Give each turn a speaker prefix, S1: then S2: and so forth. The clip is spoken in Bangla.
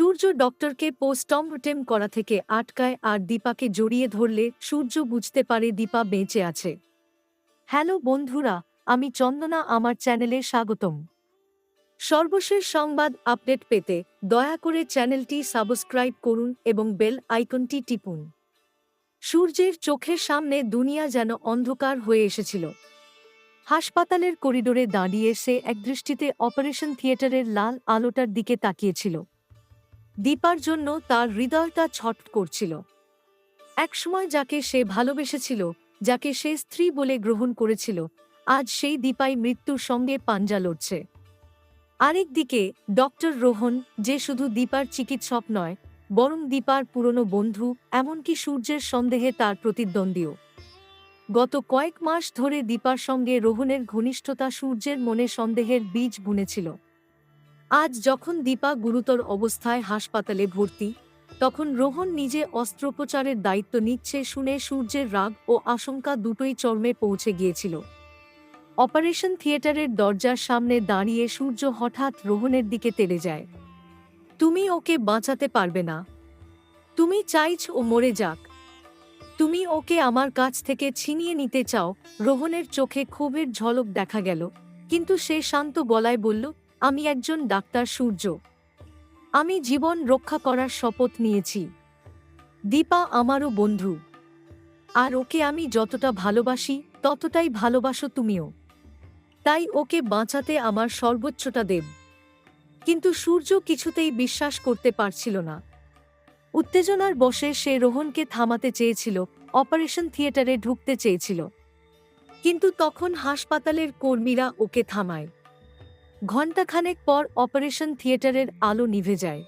S1: সূর্য ডক্টরকে পোস্টমর্টেম করা থেকে আটকায় আর দীপাকে জড়িয়ে ধরলে সূর্য বুঝতে পারে দীপা বেঁচে আছে। হ্যালো বন্ধুরা, আমি চন্দনা, আমার চ্যানেলে স্বাগতম। সর্বশেষ সংবাদ আপডেট পেতে দয়া করে চ্যানেলটি সাবস্ক্রাইব করুন এবং বেল আইকনটি টিপুন। সূর্যের চোখের সামনে দুনিয়া যেন অন্ধকার হয়ে এসেছিল। হাসপাতালের করিডোরে দাঁড়িয়ে সে একদৃষ্টিতে অপারেশন থিয়েটারের লাল আলোটার দিকে তাকিয়েছিল। দীপার জন্য তার হৃদয়টা ছট করছিল। একসময় যাকে সে ভালোবেসেছিল, যাকে সে স্ত্রী বলে গ্রহণ করেছিল, আজ সেই দীপাই মৃত্যুর সঙ্গে পাঞ্জা লড়ছে। আরেকদিকে ডক্টর রোহন, যে শুধু দীপার চিকিৎসক নয়, বরং দীপার পুরনো বন্ধু, এমনকি সূর্যের সন্দেহে তার প্রতিদ্বন্দ্বীও। গত কয়েক মাস ধরে দীপার সঙ্গে রোহনের ঘনিষ্ঠতা সূর্যের মনে সন্দেহের বীজ বুনেছিল। আজ যখন দীপা গুরুতর অবস্থায় হাসপাতালে ভর্তি, তখন রোহন নিজে অস্ত্রোপচারের দায়িত্ব নিচ্ছে শুনে সূর্যের রাগ ও আশঙ্কা দুটোই চর্মে পৌঁছে গিয়েছিল। অপারেশন থিয়েটারের দরজার সামনে দাঁড়িয়ে সূর্য হঠাৎ রোহনের দিকে তেড়ে যায়। তুমি ওকে বাঁচাতে পারবে না। তুমি চাইছ ও মরে যাক। তুমি ওকে আমার কাছ থেকে ছিনিয়ে নিতে চাও। রোহনের চোখে ক্ষোভের ঝলক দেখা গেল, কিন্তু সে শান্ত গলায় বলল আমি একজন ডাক্তার সূর্য। আমি জীবন রক্ষা করার শপথ নিয়েছি। দীপা আমারও বন্ধু। আর ওকে আমি যতটা ভালোবাসি, ততটাই ভালোবাসো তুমিও। তাই ওকে বাঁচাতে আমার সর্বোচ্চটা দেব। কিন্তু সূর্য কিছুতেই বিশ্বাস করতে পারছিল না। উত্তেজনার বসে সে রোহনকে থামাতে চেয়েছিল, অপারেশন থিয়েটারে ঢুকতে চেয়েছিল। কিন্তু তখন হাসপাতালের কর্মীরা ওকে থামায়। ঘণ্টাখানেক পর অপারেশন থিয়েটারের আলো নিভে যায়।